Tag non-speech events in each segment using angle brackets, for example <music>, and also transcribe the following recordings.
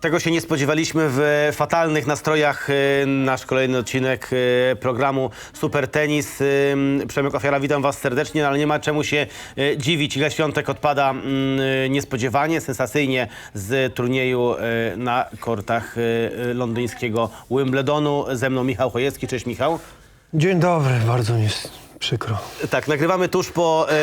Tego się nie spodziewaliśmy w fatalnych nastrojach. y, Nasz kolejny odcinek y, programu Super Tenis. Y, Przemek Ofiara, witam Was serdecznie, ale nie ma czemu się dziwić. Iga Świątek odpada mm, niespodziewanie, sensacyjnie z turnieju na kortach londyńskiego Wimbledonu. Ze mną Michał Chojecki. Cześć Michał. Dzień dobry, bardzo mi przykro. Tak, nagrywamy tuż po y,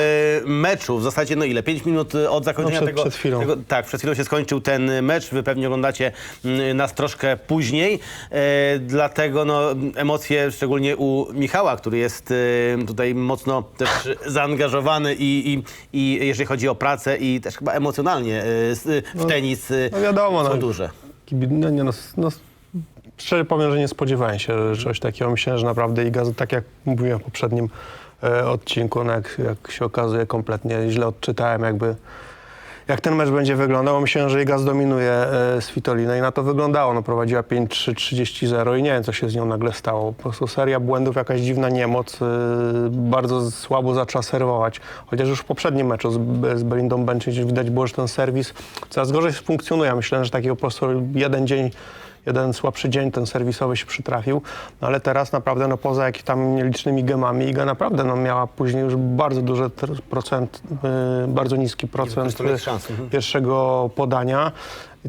meczu. W zasadzie, no ile? 5 minut y, od zakończenia No, przed- tego, przed chwilą. tego. Tak, przed chwilą się skończył ten mecz. Wy pewnie oglądacie mm, nas troszkę później. E, dlatego no, emocje, szczególnie u Michała, który jest y, tutaj mocno też zaangażowany i, i, i jeżeli chodzi o pracę i też chyba emocjonalnie y, y, w tenis y, No wiadomo, są no. duże. Kibi- No, nie, no, no, szczerze powiem, że nie spodziewałem się czegoś takiego. Myślałem, że naprawdę Iga, tak jak mówiłem w poprzednim e, odcinku, no jak, jak się okazuje, kompletnie źle odczytałem jakby jak ten mecz będzie wyglądał. Myślałem, że Iga zdominuje e, Svitolinę i na to wyglądało. No, prowadziła 5-3, 30-0 i nie wiem, co się z nią nagle stało. Po prostu seria błędów, jakaś dziwna niemoc. E, bardzo słabo zaczęła serwować. Chociaż już w poprzednim meczu z, z Belindą Bencic widać było, że ten serwis coraz gorzej funkcjonuje. Myślałem, że takiego po prostu jeden dzień jeden słabszy dzień ten serwisowy się przytrafił, no ale teraz naprawdę no poza jakimiś tam nielicznymi gemami Iga naprawdę no miała później już bardzo duży procent, y, bardzo niski procent mhm. pierwszego podania.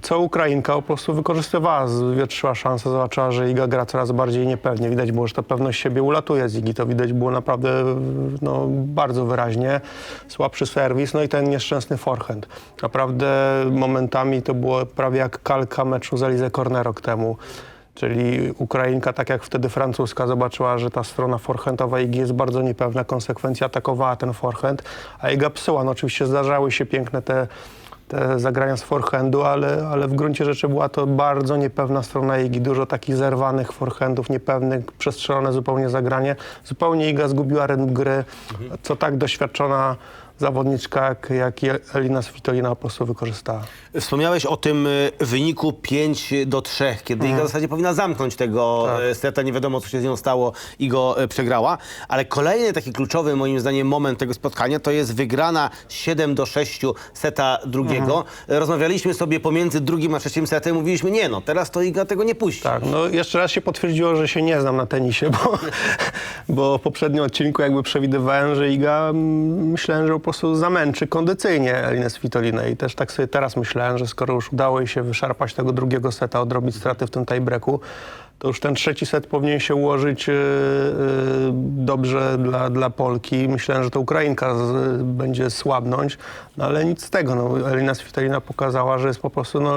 Co Ukrainka po prostu wykorzystywała, zwietrzyła szansę, zobaczyła, że Iga gra coraz bardziej niepewnie. Widać było, że ta pewność siebie ulatuje z Igi, to widać było naprawdę no, bardzo wyraźnie. Słabszy serwis, no i ten nieszczęsny forehand. Naprawdę momentami to było prawie jak kalka meczu z Elize Corner rok temu. Czyli Ukrainka, tak jak wtedy francuska, zobaczyła, że ta strona forehandowa Igi jest bardzo niepewna, konsekwencja atakowała ten forehand, a Iga psuła. No oczywiście zdarzały się piękne te, te zagrania z forehandu, ale, ale w gruncie rzeczy była to bardzo niepewna strona Igi. Dużo takich zerwanych forehandów, niepewnych, przestrzelone zupełnie zagranie. Zupełnie Iga zgubiła rytm gry, co tak doświadczona zawodniczka jak, jak Elina Svitolina po prostu wykorzystała. Wspomniałeś o tym y, wyniku 5 do 3, kiedy Mhm. Iga w zasadzie powinna zamknąć tego Tak. y, seta, nie wiadomo co się z nią stało i go y, przegrała, ale kolejny taki kluczowy moim zdaniem moment tego spotkania to jest wygrana 7 do 6 seta drugiego. Mhm. Rozmawialiśmy sobie pomiędzy drugim a trzecim setem, mówiliśmy nie no, teraz to Iga tego nie puści. Tak, no jeszcze raz się potwierdziło, że się nie znam na tenisie, bo, <laughs> bo w poprzednim odcinku jakby przewidywałem, że Iga mm, myślałem, że prostu zamęczy kondycyjnie Elinę Svitolinę i też tak sobie teraz myślałem, że skoro już udało jej się wyszarpać tego drugiego seta, odrobić straty w tym tiebreaku, to już ten trzeci set powinien się ułożyć yy, yy, dobrze dla, dla Polki. Myślałem, że to Ukrainka z, będzie słabnąć, no ale nic z tego. No, Elina Svitolina pokazała, że jest po prostu no,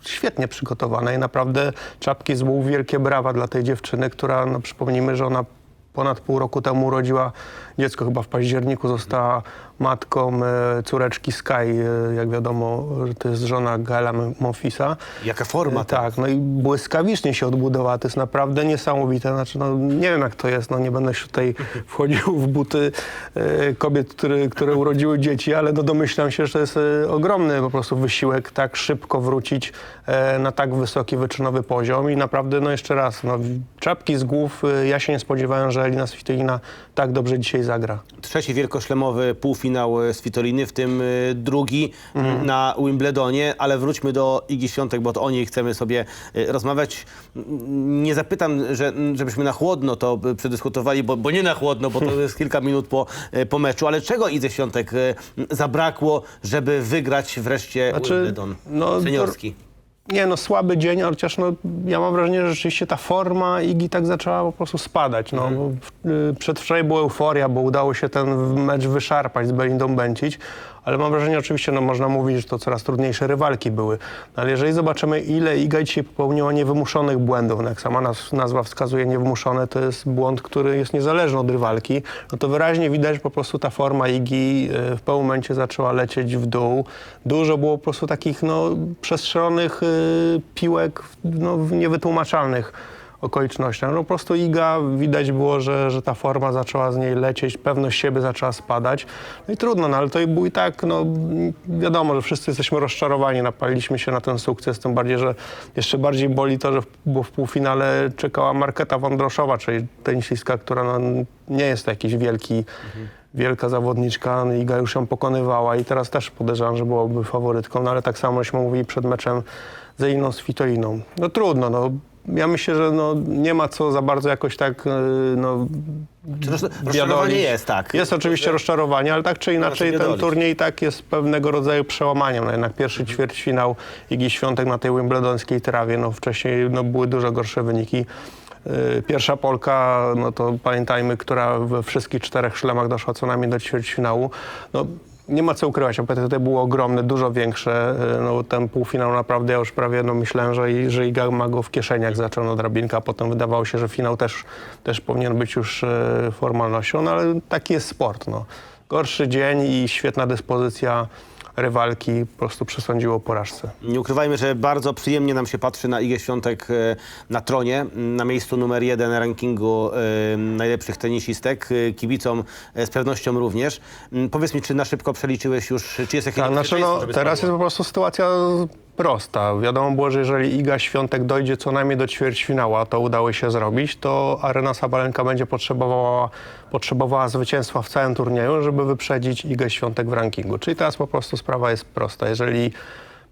świetnie przygotowana i naprawdę czapki z łów, wielkie brawa dla tej dziewczyny, która, no, przypomnijmy, że ona ponad pół roku temu urodziła dziecko, chyba w październiku została matką e, córeczki Sky, e, jak wiadomo, to jest żona Gaela Monfisa. Jaka forma ta. Tak, no i błyskawicznie się odbudowała. To jest naprawdę niesamowite. Znaczy, no, nie wiem jak to jest, no, nie będę się tutaj <laughs> wchodził w buty e, kobiet, które, które urodziły dzieci, ale no, domyślam się, że to jest e, ogromny po prostu wysiłek tak szybko wrócić e, na tak wysoki wyczynowy poziom i naprawdę, no jeszcze raz, no, czapki z głów. E, ja się nie spodziewałem, że Elina Svitolina tak dobrze dzisiaj zagra. Trzeci wielkoszlemowy półfinał y, Svitoliny, w tym y, drugi Mhm. na Wimbledonie, ale wróćmy do Igi Świątek, bo to o niej chcemy sobie y, rozmawiać. Nie zapytam, że, żebyśmy na chłodno to przedyskutowali, bo, bo nie na chłodno, bo to <laughs> jest kilka minut po, po meczu, ale czego Idze Świątek zabrakło, żeby wygrać wreszcie Znaczy, Wimbledon no, seniorski? Nie, no słaby dzień, ale chociaż no, ja mam wrażenie, że rzeczywiście ta forma Igi tak zaczęła po prostu spadać. No, w- y, przedwczoraj była euforia, bo udało się ten mecz wyszarpać z Belindą Bencić, ale mam wrażenie, oczywiście, no można mówić, że to coraz trudniejsze rywalki były. No, ale jeżeli zobaczymy, ile Iga dzisiaj popełniła niewymuszonych błędów, no, jak sama naz nazwa wskazuje, niewymuszone, to jest błąd, który jest niezależny od rywalki, no to wyraźnie widać, że po prostu ta forma Igi y, w pewnym momencie zaczęła lecieć w dół. Dużo było po prostu takich no, przestrzelonych y, piłek no, niewytłumaczalnych okolicznościach. No, po prostu Iga widać było, że, że ta forma zaczęła z niej lecieć, pewność siebie zaczęła spadać. No i trudno, no, ale to był i tak, no, wiadomo, że wszyscy jesteśmy rozczarowani, napaliliśmy się na ten sukces, tym bardziej, że jeszcze bardziej boli to, że w, bo w półfinale czekała Marketa Wądroszowa, czyli tenisistka, która no, nie jest jakiś wielki, wielka zawodniczka, no Iga już ją pokonywała i teraz też podejrzewam, że byłaby faworytką, no ale tak samo żeśmy mówili przed meczem z Iną Svitoliną. No trudno, no. Ja myślę, że no, nie ma co za bardzo jakoś tak yy, no, Czy roz- rozczarowanie biadolić. jest, tak. Jest oczywiście rozczarowanie, ale tak czy inaczej ten biadolić. turniej tak jest pewnego rodzaju przełamaniem. No jednak pierwszy ćwierćfinał Igi Świątek na tej wimbledońskiej trawie, no wcześniej no, były dużo gorsze wyniki. Yy, Pierwsza Polka, no to pamiętajmy, która we wszystkich czterech szlemach doszła co najmniej do ćwierćfinału. No, nie ma co ukrywać, apetyty były ogromne, dużo większe. Yy, No, ten półfinał naprawdę ja już prawie no, myślałem, że, i- że Iga ma go w kieszeniach, zaczął no, drabinka, a potem wydawało się, że finał też, też powinien być już e, formalnością, no ale taki jest sport. No. Gorszy dzień i świetna dyspozycja rywalki po prostu przesądziło porażce. Nie ukrywajmy, że bardzo przyjemnie nam się patrzy na Igę Świątek e, na tronie, na miejscu numer jeden rankingu e, najlepszych tenisistek, e, kibicom z pewnością również. M, Powiedz mi, czy na szybko przeliczyłeś już, czy jest jakieś Tak, znaczy, no, teraz jest po prostu sytuacja prosta. Wiadomo było, że jeżeli Iga Świątek dojdzie co najmniej do ćwierćfinału, a to udało się zrobić, to Arena Sabalenka będzie potrzebowała, potrzebowała zwycięstwa w całym turnieju, żeby wyprzedzić Igę Świątek w rankingu. Czyli teraz po prostu sprawa jest prosta. Jeżeli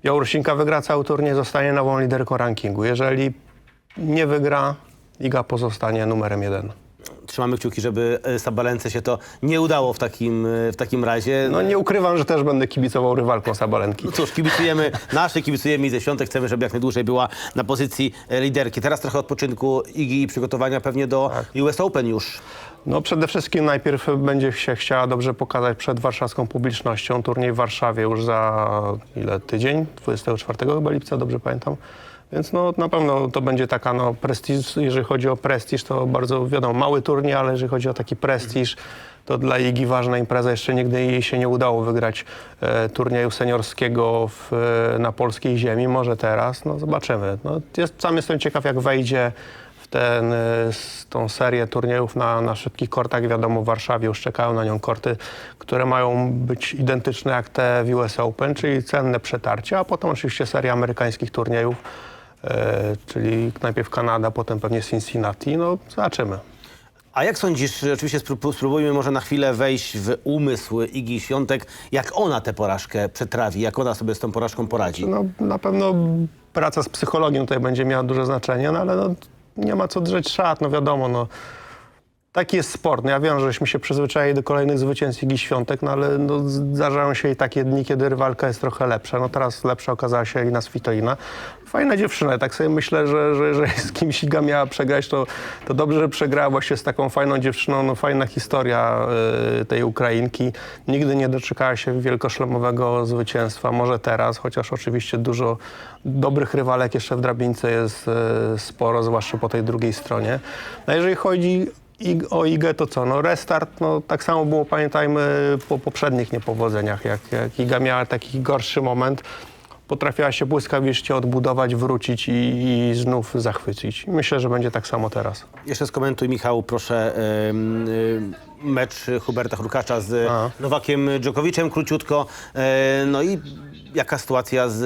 Białorusinka wygra cały turniej, zostanie nową liderką rankingu. Jeżeli nie wygra, Iga pozostanie numerem jeden. Trzymamy kciuki, żeby e, Sabalence się to nie udało w takim, e, w takim razie. No nie ukrywam, że też będę kibicował rywalką Sabalenki. No cóż, kibicujemy naszej, kibicujemy Idze Świątek, chcemy, żeby jak najdłużej była na pozycji e, liderki. Teraz trochę odpoczynku Igi i przygotowania pewnie do Tak. US Open już. No przede wszystkim najpierw będzie się chciała dobrze pokazać przed warszawską publicznością. Turniej w Warszawie już za ile? Tydzień? 24 chyba lipca, dobrze pamiętam. Więc no na pewno to będzie taka no prestiż, jeżeli chodzi o prestiż, to bardzo wiadomo, mały turniej, ale jeżeli chodzi o taki prestiż, to dla Igi ważna impreza. Jeszcze nigdy jej się nie udało wygrać e, turnieju seniorskiego w, e, na polskiej ziemi. Może teraz, no zobaczymy. No, jest, sam jestem ciekaw, jak wejdzie w ten, s- tą serię turniejów na, na szybkich kortach. Wiadomo, w Warszawie już czekają na nią korty, które mają być identyczne jak te w US Open, czyli cenne przetarcie, a potem oczywiście seria amerykańskich turniejów, e, czyli najpierw Kanada, potem pewnie Cincinnati. No, zobaczymy. A jak sądzisz, oczywiście spró- spróbujmy może na chwilę wejść w umysł Igi Świątek, jak ona tę porażkę przetrawi, jak ona sobie z tą porażką poradzi? No, na pewno praca z psychologiem tutaj będzie miała duże znaczenie, no ale no, nie ma co drzeć szat, no wiadomo, no. Taki jest sport. No ja wiem, żeśmy się przyzwyczaili do kolejnych zwycięstw Igi Świątek, no ale no, zdarzają się i takie dni, kiedy rywalka jest trochę lepsza. No teraz lepsza okazała się Elina Svitolina. Fajna dziewczyna. Tak sobie myślę, że, że, że <laughs> z kimś Iga miała przegrać, to, to dobrze, że przegrała właśnie z taką fajną dziewczyną. No fajna historia y, tej Ukrainki. Nigdy nie doczekała się wielkoszlemowego zwycięstwa. Może teraz, chociaż oczywiście dużo dobrych rywalek jeszcze w drabince jest y, sporo, zwłaszcza po tej drugiej stronie. No jeżeli chodzi i o IGę to co? No restart, no tak samo było, pamiętajmy, po poprzednich niepowodzeniach. Jak, jak IGA miała taki gorszy moment, potrafiła się błyskawicznie odbudować, wrócić i, i znów zachwycić. Myślę, że będzie tak samo teraz. Jeszcze skomentuj, Michał, proszę, em, em, mecz Huberta Hurkacza z A. Nowakiem Dżokowiczem, króciutko. E, No i jaka sytuacja z,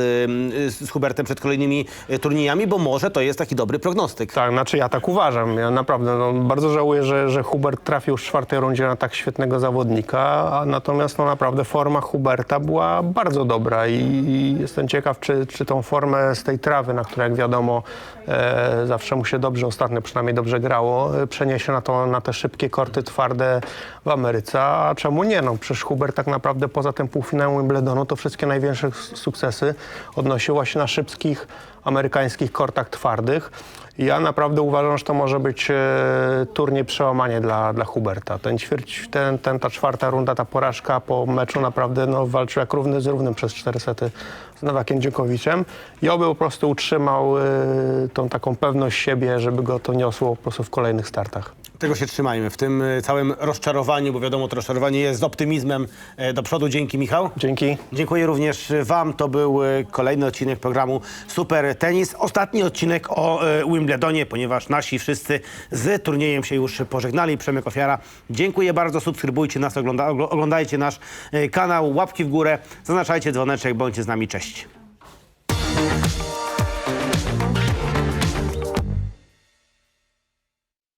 z Hubertem przed kolejnymi e, turniejami, bo może to jest taki dobry prognostyk. Tak, znaczy ja tak uważam. Ja naprawdę no, bardzo żałuję, że, że Hubert trafił w czwartej rundzie na tak świetnego zawodnika, a natomiast no, naprawdę forma Huberta była bardzo dobra i, i jestem ciekaw, czy, czy tą formę z tej trawy, na której jak wiadomo e, zawsze mu się dobrze, ostatnio przynajmniej dobrze grało, e, przeniesie na, to, na te szybkie korty twarde w Ameryce, a czemu nie? No, przecież Hubert tak naprawdę poza tym półfinałem Wimbledonu to wszystkie największe sukcesy odnosił właśnie na szybkich amerykańskich kortach twardych. Ja naprawdę uważam, że to może być e, turniej przełamanie dla, dla Huberta. Ten ćwierć, ten, ten, ta czwarta runda, ta porażka po meczu naprawdę no, walczył jak równy z równym przez cztery sety z Nowakiem Dziokowiczem i oby po prostu utrzymał e, tą taką pewność siebie, żeby go to niosło po prostu w kolejnych startach. Tego się trzymajmy w tym e, całym rozczarowaniu, bo wiadomo, to rozczarowanie jest z optymizmem e, do przodu. Dzięki, Michał. Dzięki. Dziękuję również Wam. To był e, kolejny odcinek programu Super Tenis. Ostatni odcinek o e, Wimbledonie, ponieważ nasi wszyscy z turniejem się już pożegnali. Przemek Ofiara. Dziękuję bardzo. Subskrybujcie nas, ogląda, ogl- oglądajcie nasz e, kanał, łapki w górę, zaznaczajcie dzwoneczek, bądźcie z nami. Cześć.